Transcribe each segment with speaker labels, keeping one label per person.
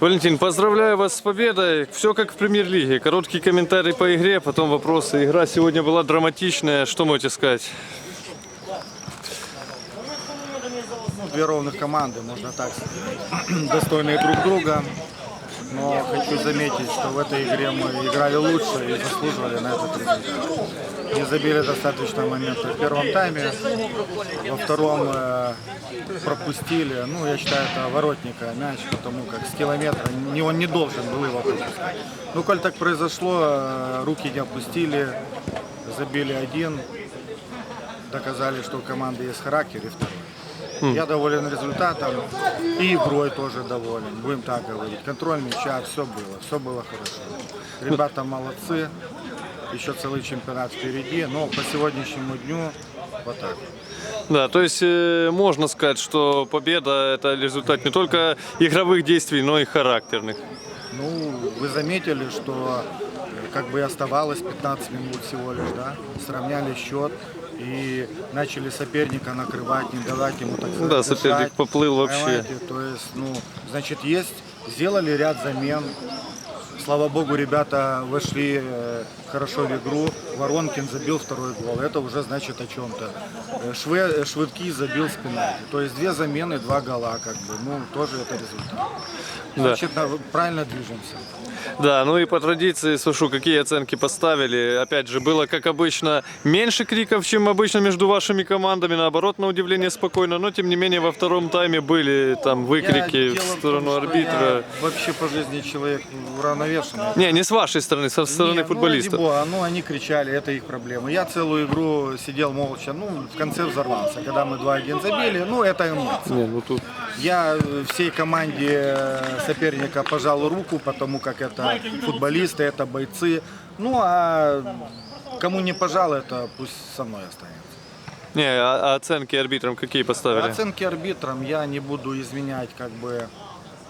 Speaker 1: Валентин, поздравляю вас с победой. Все как в премьер-лиге. Короткий комментарий по игре, потом вопросы. Игра сегодня была драматичная. Что можете сказать?
Speaker 2: Ну, две ровных команды, можно так сказать, достойные друг друга. Но хочу заметить, что в этой игре мы играли лучше и заслуживали на этот результат. Не забили достаточно моментов в первом тайме, во втором э, пропустили. Ну, я считаю, это воротника мяч, потому как с километра не, он не должен был его пропускать. Ну, коль так произошло, э, руки не опустили, забили один, доказали, что у команды есть характер и второй. Я доволен результатом и игрой тоже доволен, будем так говорить. Контроль мяча, все было, все было хорошо. Ребята молодцы, еще целый чемпионат впереди, но по сегодняшнему дню вот так.
Speaker 1: Да, то есть э, можно сказать, что победа это результат не только игровых действий, но и характерных.
Speaker 2: Ну, вы заметили, что э, как бы и оставалось 15 минут всего лишь, да? Сравняли счет и начали соперника накрывать, не давать ему так сказать,
Speaker 1: Да, соперник
Speaker 2: дышать.
Speaker 1: поплыл вообще.
Speaker 2: Понимаете? То есть, ну, значит, есть, сделали ряд замен. Слава богу, ребята вошли э, хорошо в игру. Воронкин забил второй гол. Это уже значит о чем-то. Э, Шве, э, Швыдки забил с пенальти. То есть две замены, два гола, как бы. Ну, тоже это результат.
Speaker 1: Да.
Speaker 2: Значит, на- правильно движемся.
Speaker 1: Да, ну и по традиции, Сушу, какие оценки поставили? Опять же, было, как обычно, меньше криков, чем обычно между вашими командами. Наоборот, на удивление спокойно. Но, тем не менее, во втором тайме были там выкрики
Speaker 2: Я-
Speaker 1: в сторону
Speaker 2: том,
Speaker 1: арбитра.
Speaker 2: Я вообще по жизни человек уравновешенный.
Speaker 1: Не, не с вашей стороны, со стороны
Speaker 2: Не,
Speaker 1: футболиста.
Speaker 2: Ну, бога, ну, они кричали, это их проблема. Я целую игру сидел молча, ну, в конце взорвался. Когда мы 2-1 забили, ну, это эмоции.
Speaker 1: Не, ну тут...
Speaker 2: Я э, всей команде э, соперника пожал руку, потому как это футболисты, это бойцы. Ну, а кому не пожал, это пусть со мной останется.
Speaker 1: Не, а, а оценки арбитрам какие поставили?
Speaker 2: Оценки арбитрам я не буду изменять как бы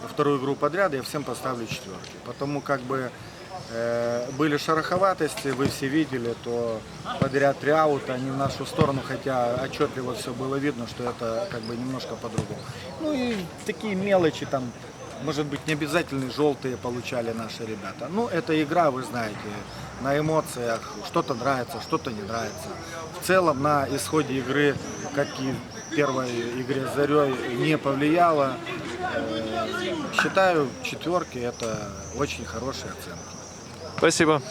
Speaker 2: вторую игру подряд, я всем поставлю четверки. Потому как бы были шероховатости, вы все видели, то подряд три аута, они в нашу сторону, хотя отчетливо все было видно, что это как бы немножко по-другому. Ну и такие мелочи там, может быть, не обязательно желтые получали наши ребята. Ну, это игра, вы знаете, на эмоциях, что-то нравится, что-то не нравится. В целом на исходе игры, как и в первой игре с Зарей, не повлияло. Э, Считаю, четверки это очень хорошие оценки.
Speaker 1: Спасибо.